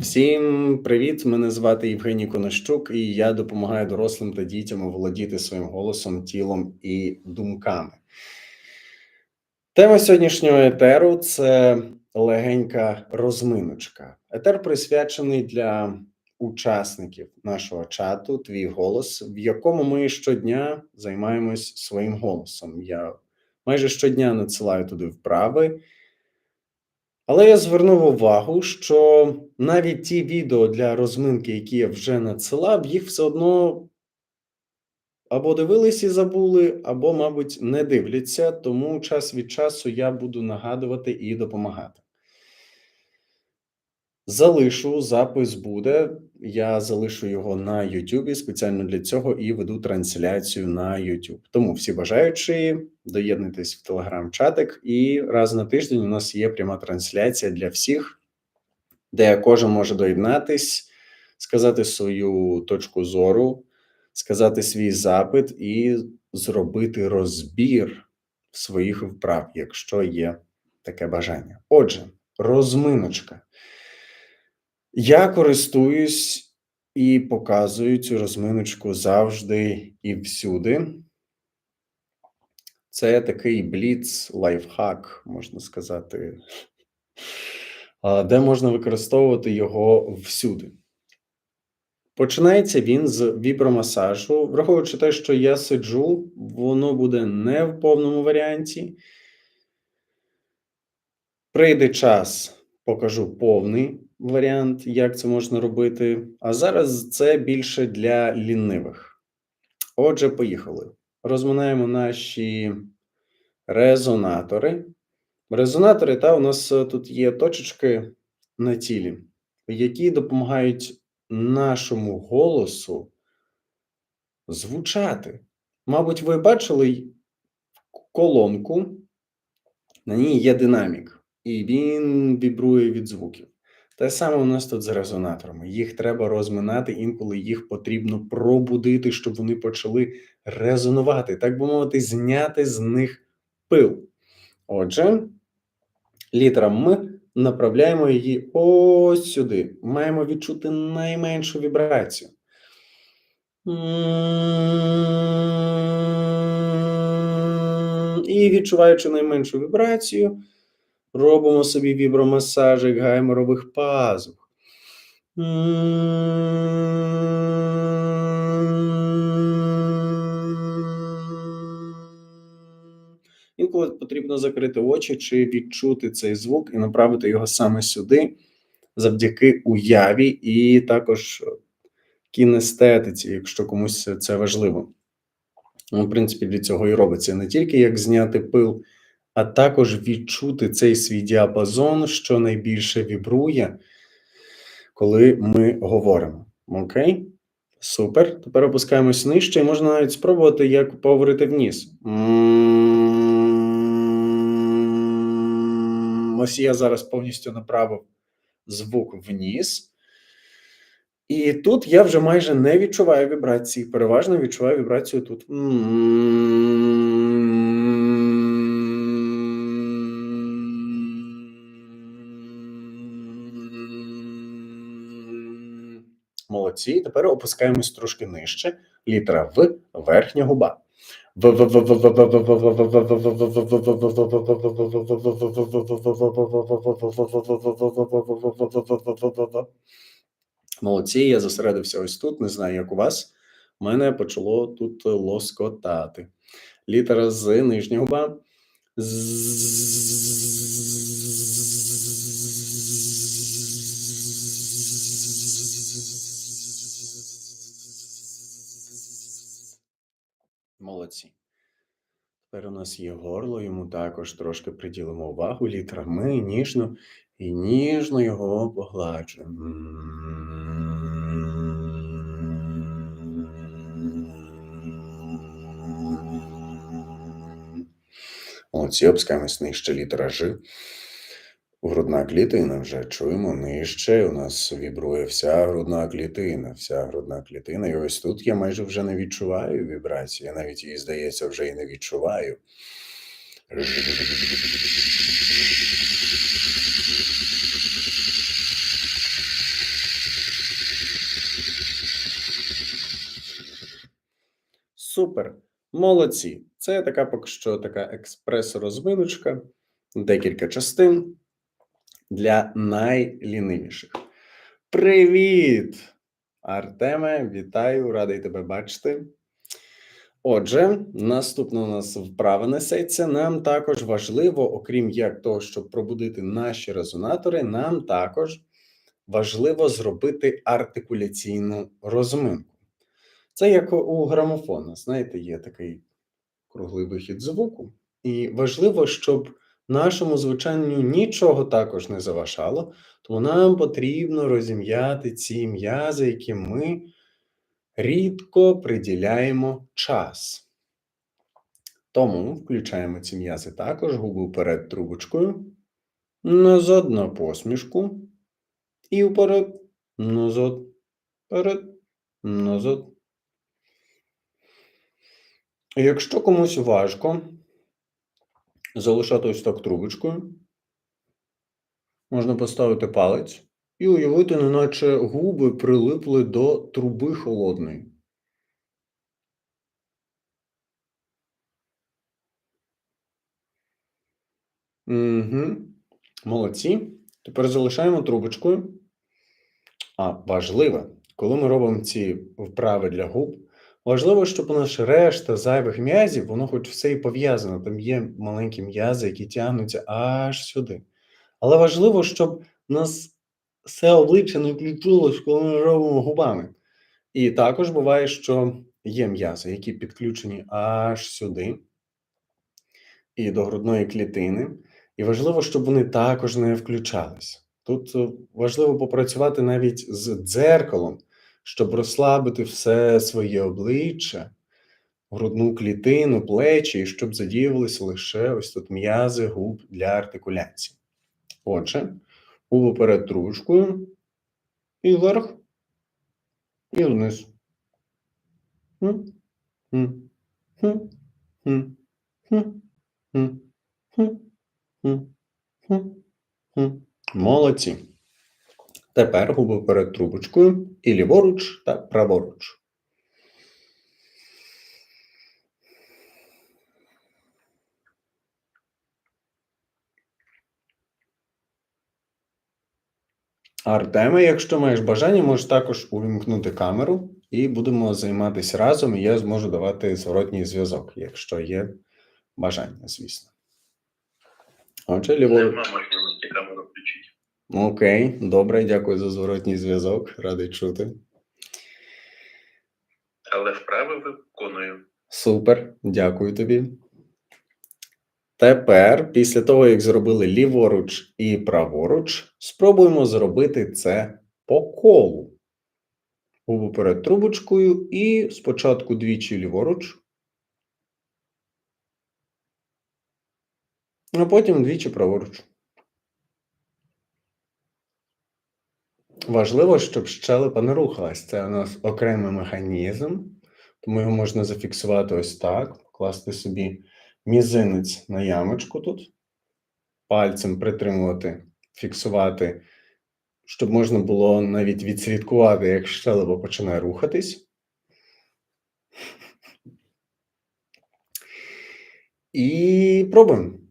Всім привіт! Мене звати Євгеній Конощук, і я допомагаю дорослим та дітям володіти своїм голосом, тілом і думками. Тема сьогоднішнього етеру це легенька розминочка. Етер присвячений для учасників нашого чату Твій голос, в якому ми щодня займаємось своїм голосом. Я майже щодня надсилаю туди вправи. Але я звернув увагу, що навіть ті відео для розминки, які я вже надсилав, їх все одно або дивились і забули, або, мабуть, не дивляться. Тому час від часу я буду нагадувати і допомагати. Залишу запис буде. Я залишу його на YouTube спеціально для цього і веду трансляцію на YouTube. Тому всі бажаючі, доєднуйтесь в телеграм-чатик, і раз на тиждень у нас є пряма трансляція для всіх, де кожен може доєднатись, сказати свою точку зору, сказати свій запит і зробити розбір своїх вправ, якщо є таке бажання. Отже, розминочка. Я користуюсь і показую цю розминочку завжди і всюди. Це такий бліц, лайфхак, можна сказати, де можна використовувати його всюди. Починається він з вібромасажу. Враховуючи те, що я сиджу, воно буде не в повному варіанті. Прийде час, покажу повний варіант, як це можна робити. А зараз це більше для лінивих. Отже, поїхали. Розминаємо наші резонатори. Резонатори, та у нас е, тут є точечки на тілі, які допомагають нашому голосу звучати. Мабуть, ви бачили колонку, на ній є динамік, і він вібрує від звуків. Те саме у нас тут з резонаторами. Їх треба розминати, інколи їх потрібно пробудити, щоб вони почали резонувати, так би мовити, зняти з них пил. Отже, літера М направляємо її ось сюди. Маємо відчути найменшу вібрацію. І відчуваючи найменшу вібрацію, робимо собі вібромасажик гайморових пазух. Інколи потрібно закрити очі чи відчути цей звук і направити його саме сюди, завдяки уяві, і також кінестетиці, якщо комусь це важливо. Ну, в принципі, для цього і робиться не тільки як зняти пил, а також відчути цей свій діапазон, що найбільше вібрує, коли ми говоримо. Окей? Супер. Тепер опускаємось нижче, і можна навіть спробувати, як поговорити вниз. Ось я зараз повністю направив звук вниз. І тут я вже майже не відчуваю вібрації. Переважно відчуваю вібрацію тут. Молодці. Тепер опускаємось трошки нижче. Літера В, верхня губа. Молодці, я зосередився ось тут. Не знаю, як у вас. Мене почало тут лоскотати. Літера з нижня губа. Молодці. Тепер у нас є горло, йому також трошки приділимо увагу. Літера ми ніжно і ніжно його погладжуємо. Молодці, опускаємось нижче літера Ж. Грудна клітина вже чуємо нижче. У нас вібрує вся грудна клітина, вся грудна клітина. І ось тут я майже вже не відчуваю вібрації. Я навіть її, здається, вже і не відчуваю. Супер. Молодці. Це така поки що така експрес-розвиночка, декілька частин для найлінивіших. Привіт! Артеме, вітаю, радий тебе бачити. Отже, наступна у нас вправа несеться. Нам також важливо, окрім як того, щоб пробудити наші резонатори, нам також важливо зробити артикуляційну розминку. Це як у грамофона. Знаєте, є такий круглий вихід звуку, і важливо, щоб нашому звучанню нічого також не заважало, тому нам потрібно розім'яти ці м'язи, які ми рідко приділяємо час. Тому включаємо ці м'язи також, губи перед трубочкою, назад на посмішку, і вперед, назад, вперед, назад. Якщо комусь важко залишати ось так трубочкою, можна поставити палець і уявити, неначе губи прилипли до труби холодної. Угу. Молодці. Тепер залишаємо трубочкою. А важливо, коли ми робимо ці вправи для губ, важливо, щоб у нас решта зайвих м'язів, воно хоч все і пов'язано. Там є маленькі м'язи, які тягнуться аж сюди. Але важливо, щоб у нас все обличчя не включилось, коли ми робимо губами. І також буває, що є м'язи, які підключені аж сюди і до грудної клітини. І важливо, щоб вони також не включались. Тут важливо попрацювати навіть з дзеркалом, щоб розслабити все своє обличчя, грудну клітину, плечі, і щоб задіювалися лише ось тут м'язи губ для артикуляції. Отже, губу перед трушкою, і вверх, і вниз. Молодці. Тепер губи перед трубочкою і ліворуч та праворуч. Артеме, якщо маєш бажання, можеш також увімкнути камеру і будемо займатися разом, і я зможу давати зворотній зв'язок, якщо є бажання, звісно. Отже, ліворуч. Нема можливості камеру включити. Окей, добре, дякую за зворотній зв'язок. Радий чути. Але вправи виконую. Супер, дякую тобі. Тепер, після того, як зробили ліворуч і праворуч, спробуємо зробити це по колу. Губи перед трубочкою і спочатку двічі ліворуч, а потім двічі праворуч. Важливо, щоб щелепа не рухалась. Це у нас окремий механізм, тому його можна зафіксувати ось так, покласти собі мізинець на ямочку тут, пальцем притримувати, фіксувати, щоб можна було навіть відслідкувати, як щелепа починає рухатись. І пробуємо.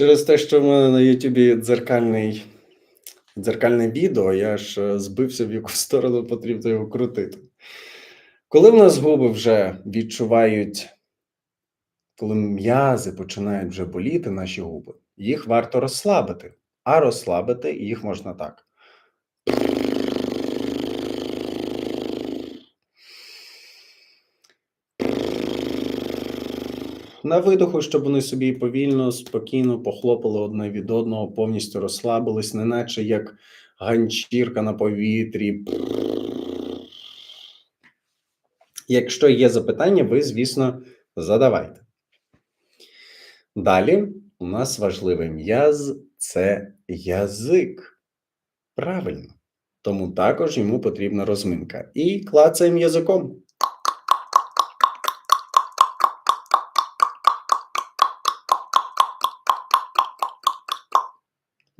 Через те, що в мене на Ютубі дзеркальний, дзеркальне відео, я ж е, збився, в яку сторону потрібно його крутити. Коли в нас губи вже відчувають, коли м'язи починають вже боліти, наші губи, їх варто розслабити. А розслабити їх можна так. На видоху, щоб вони собі повільно, спокійно похлопали одне від одного, повністю розслабились, неначе як ганчірка на повітрі. Якщо є запитання, ви, звісно, задавайте. Далі у нас важливий м'яз це язик. Правильно. Тому також йому потрібна розминка. І клацаємо язиком.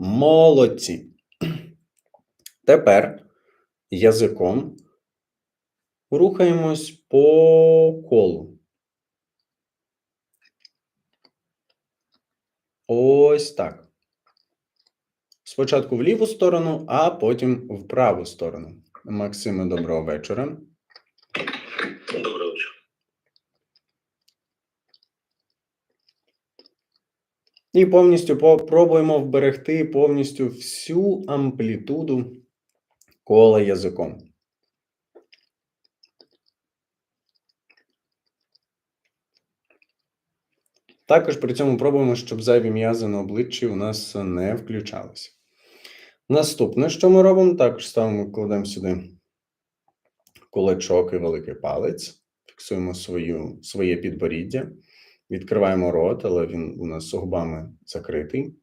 Молодці. Тепер язиком рухаємось по колу. Ось так. Спочатку в ліву сторону, а потім в праву сторону. Максиме, доброго вечора. Доброго вечора. І повністю попробуємо вберегти повністю всю амплітуду кола язиком. Також при цьому пробуємо, щоб зайві м'язи на обличчі у нас не включалися. Наступне, що ми робимо, також ставимо, кладемо сюди кулачок і великий палець, фіксуємо свою, своє підборіддя, відкриваємо рот, але він у нас губами закритий.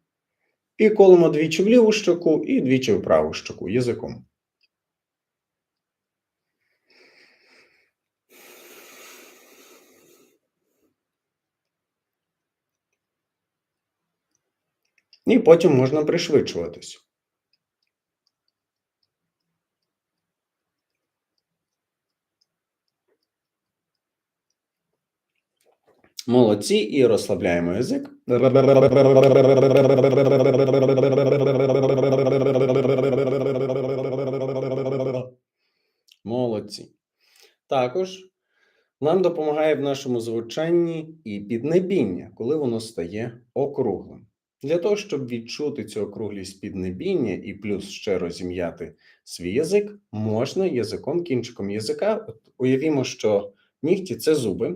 І колимо двічі в ліву щоку і двічі в праву щоку язиком. І потім можна пришвидшуватись. Молодці і розслабляємо язик. Молодці. Також нам допомагає в нашому звучанні і піднебіння, коли воно стає округлим. Для того, щоб відчути цю округлість піднебіння і плюс ще розім'яти свій язик, можна язиком, кінчиком язика. Уявімо, що нігті це зуби.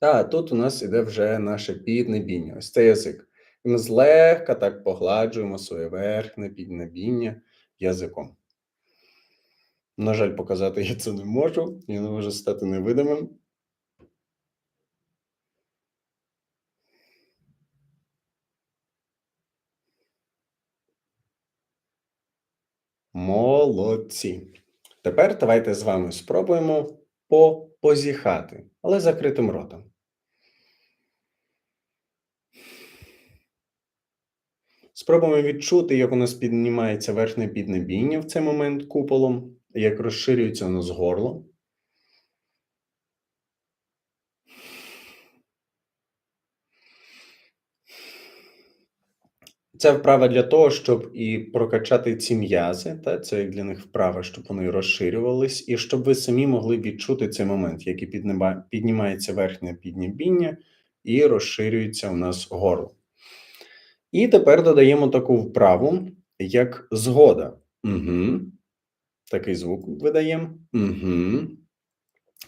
А тут у нас іде вже наше піднебіння, ось це язик. І ми злегка так погладжуємо своє верхнє піднебіння язиком. На жаль, показати я це не можу, я не можу стати невидимим. Молодці. Тепер давайте з вами спробуємо попозіхати, але закритим ротом. Спробуємо відчути, як у нас піднімається верхнє піднебіння в цей момент куполом, як розширюється у нас горло. Це вправа для того, щоб і прокачати ці м'язи, та це як для них вправа, щоб вони розширювались, і щоб ви самі могли відчути цей момент, як і піднімається верхнє піднебіння і розширюється у нас горло. І тепер додаємо таку вправу, як згода. Угу. Такий звук видаємо. Угу.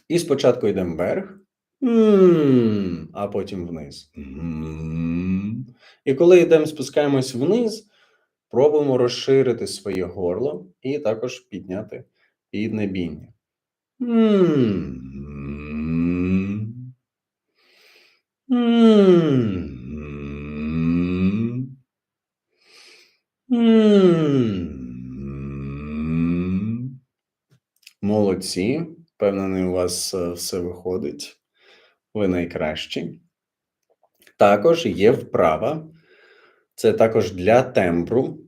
І спочатку йдемо вверх, а потім вниз. М. І коли йдемо, спускаємось вниз, пробуємо розширити своє горло і також підняти піднебіння. Молодці. Впевнений, у вас все виходить. Ви найкращі. Також є вправа. Це також для тембру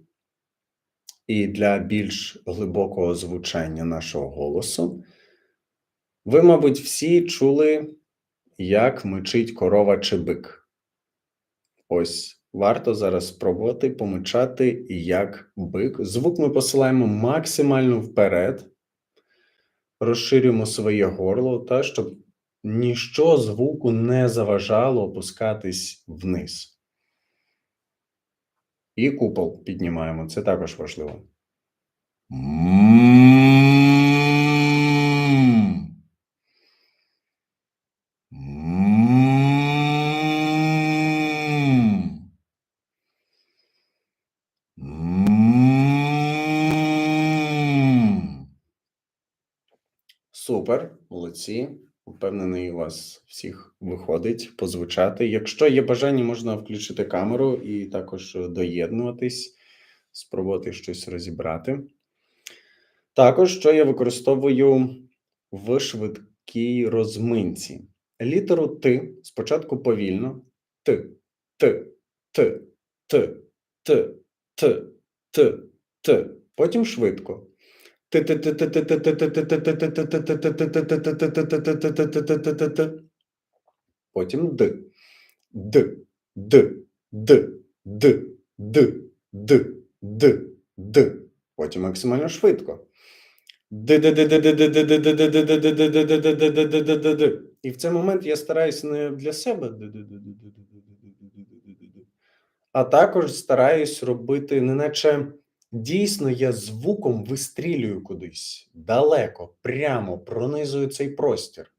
і для більш глибокого звучання нашого голосу. Ви, мабуть, всі чули, як мичить корова чи бик. Ось варто зараз спробувати помичати як бик. Звук ми посилаємо максимально вперед, розширюємо своє горло, та щоб ніщо звуку не заважало опускатись вниз. І купол піднімаємо. Це також важливо. Супер, молодці. Впевнений, у вас всіх виходить позвучати. Якщо є бажання, можна включити камеру і також доєднуватись, спробувати щось розібрати. Також, що я використовую в швидкій розминці. Літеру Т спочатку повільно. Т, Т, Т, Т, Т, Т, Т, Т. Потім швидко. Потім Д. Д, Д, Д, Д, Д, Д, Д, Д. Потім максимально швидко. І в цей момент я стараюсь не для себе, а також стараюсь робити, неначе дійсно я звуком вистрілюю кудись далеко, прямо пронизую цей простір.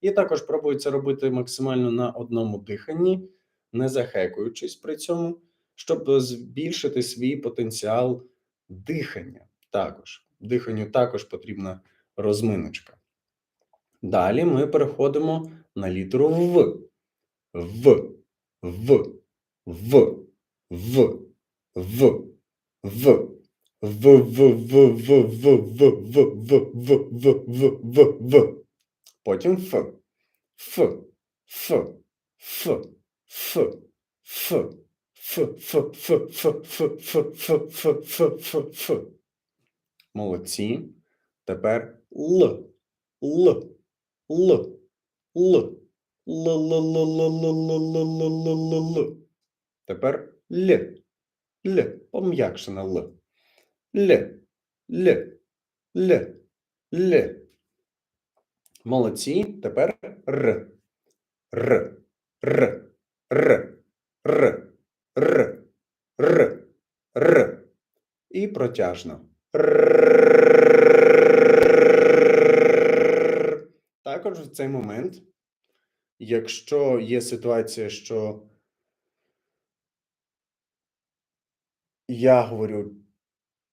І також пробую це робити максимально на одному диханні, не захекуючись при цьому, щоб збільшити свій потенціал дихання. Також диханню також потрібна розминочка. Далі ми переходимо на літеру В. В. В. В. В. В. В. В, в, в, в, в, в, в, в, в, в, в, в. Потім Ф. Ф. Ф. Ф. Ф. Ф. Ф, ф, ф, ф, ф, ф, ф, ф, ф, ф, ф. Молодці. Тепер Л, Л, Л, Л, Л. Тепер Л. Л. Пом'якшена Л. Л. Л. Л. Л. Молодці. Тепер Р. Р. Р. Р. Р. Р. Р. Р. І протяжно. Р. В цей момент, якщо є ситуація, що я говорю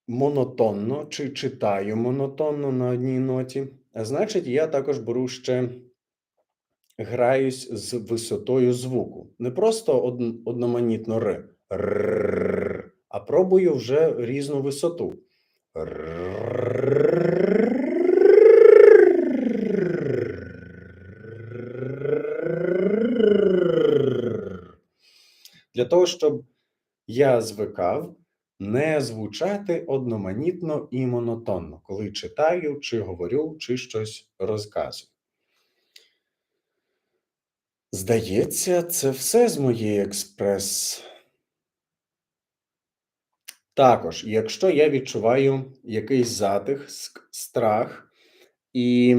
монотонно чи читаю монотонно на одній ноті, значить, я також беру ще граюсь з висотою звуку. Не просто од- одноманітно р, р, а пробую вже різну висоту. Для того, щоб я звикав не звучати одноманітно і монотонно, коли читаю, чи говорю, чи щось розказую. Здається, це все з моєї експрес. Також, якщо я відчуваю якийсь затих, страх, і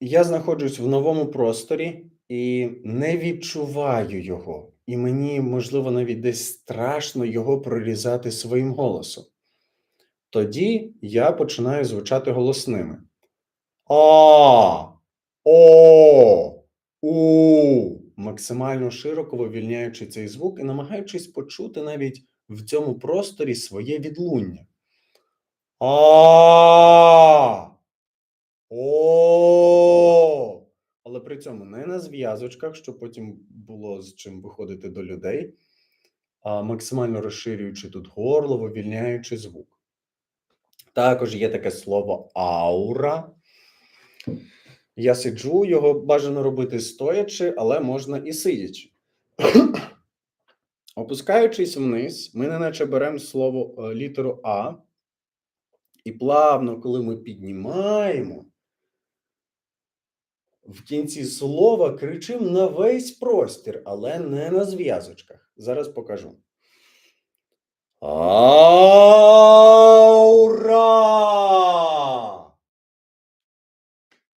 я знаходжусь в новому просторі і не відчуваю його, і мені, можливо, навіть десь страшно його прорізати своїм голосом. Тоді я починаю звучати голосними. А, О, У, максимально широко вивільняючи цей звук і намагаючись почути навіть в цьому просторі своє відлуння. А, О, але при цьому не на зв'язочках, щоб потім було з чим виходити до людей, а максимально розширюючи тут горло, вивільняючи звук. Також є таке слово аура. Я сиджу, його бажано робити стоячи, але можна і сидячи. Опускаючись вниз, ми неначе беремо слово е, літеру А, і плавно, коли ми піднімаємо, в кінці слова кричимо на весь простір, але не на зв'язочках. Зараз покажу. Аура!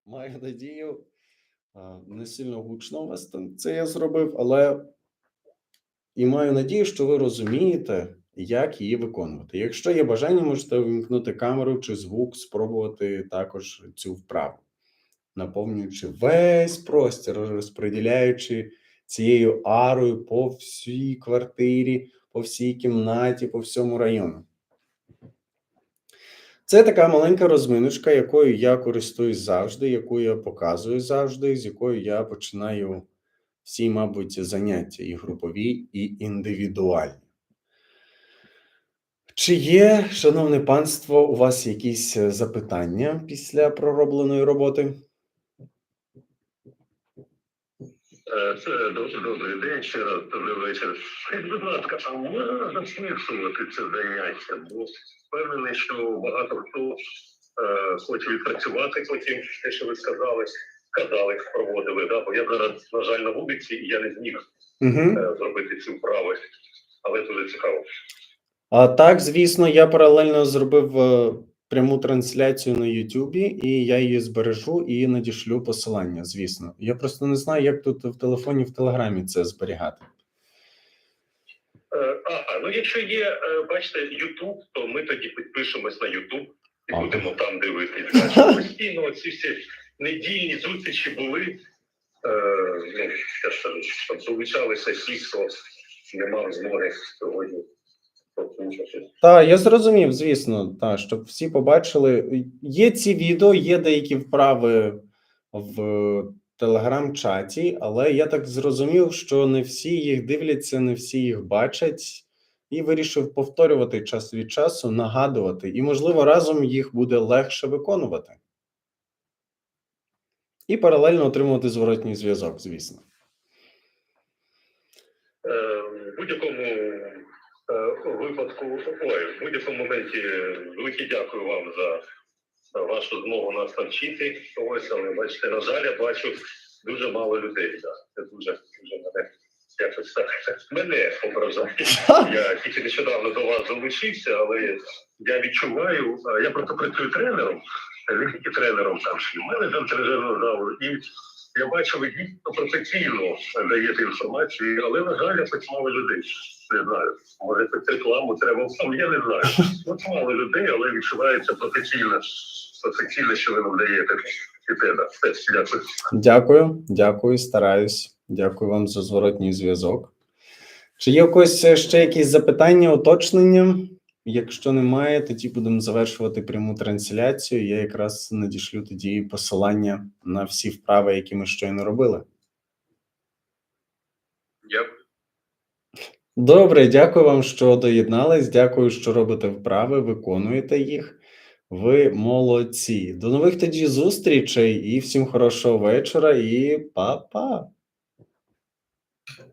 Маю надію, не сильно гучно у вас це я зробив, але і маю надію, що ви розумієте, як її виконувати. Якщо є бажання, можете увімкнути камеру чи звук, спробувати також цю вправу, наповнюючи весь простір, розподіляючи цією арою по всій квартирі, по всій кімнаті, по всьому району. Це така маленька розминочка, якою я користуюсь завжди, яку я показую завжди, з якою я починаю всі, мабуть, заняття і групові, і індивідуальні. Чи є, шановне панство, у вас якісь е, запитання після проробленої роботи? Е, Це дуже добрий день, ще раз добрий вечір. Скажіть, будь ласка, а можна засмішувати це заняття? Бо впевнений, що багато хто е, хоче відпрацювати потім те, що ви сказали, казали, проводили. Да? Бо я зараз, на жаль, на вулиці, і я не зміг Угу. е, зробити ці вправи. Але дуже цікаво. А так, звісно, я паралельно зробив е, пряму трансляцію на Ютубі, і я її збережу і надішлю посилання, звісно. Я просто не знаю, як тут в телефоні, в Телеграмі це зберігати. Е, А, ну якщо є, е, бачите, Ютуб, то ми тоді підпишемось на Ютуб і Ага. будемо там що Постійно ці всі недільні зустрічі були. Е, ну, я ж кажу, щоб долучалися всі, хто не мав змоги сьогодні. Так, я зрозумів, звісно, та, щоб всі побачили. Є ці відео, є деякі вправи в телеграм-чаті, але я так зрозумів, що не всі їх дивляться, не всі їх бачать, і вирішив повторювати час від часу, нагадувати, і, можливо, разом їх буде легше виконувати. І паралельно отримувати зворотній зв'язок, звісно. Е, В будь-якому е, випадку, ой, в будь-якому моменті велике дякую вам за вашу змогу нас навчити. Ось, але бачите, на жаль, я бачу дуже мало людей. Да. Це дуже, дуже мене якось так мене ображає. Я тільки нещодавно до вас долучився, але я відчуваю, а, я просто працюю тренером, не тільки тренером там й менеджером тренажерного залу. І я бачу, ви дійсно професійно даєте інформацію, але на жаль, якось мало людей. Не знаю. Може, рекламу треба вам, я не знаю. От мало людей, але відчувається професійно, професійно, що ви нам даєте. Дякую. Дякую, дякую, стараюсь. Дякую вам за зворотній зв'язок. Чи є у когось ще якісь запитання, уточнення? Якщо немає, тоді будемо завершувати пряму трансляцію. Я якраз надішлю тоді посилання на всі вправи, які ми щойно робили. Дякую. Добре, дякую вам, що доєднались. Дякую, що робите вправи, виконуєте їх. Ви молодці. До нових тоді зустрічей і всім хорошого вечора і па-па.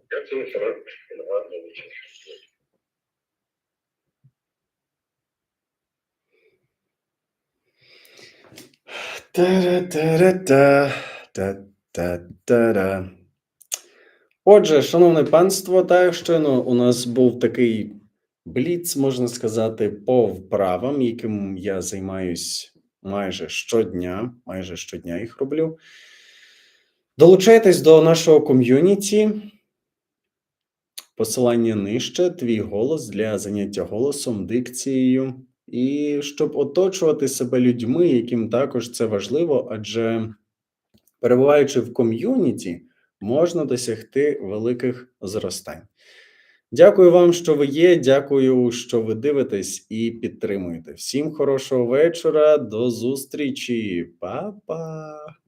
Дякую, що ви гарного вечора. Та-ра-та-ра-та, та-та-та-ра. Отже, шановне панство, так щойно у нас був такий бліц, можна сказати, по вправам, яким я займаюсь майже щодня, майже щодня їх роблю. Долучайтесь до нашого ком'юніті. Посилання нижче, твій голос для заняття голосом, дикцією. І щоб оточувати себе людьми, яким також це важливо, адже перебуваючи в ком'юніті, можна досягти великих зростань. Дякую вам, що ви є. Дякую, що ви дивитесь і підтримуєте. Всім хорошого вечора. До зустрічі, Па-па!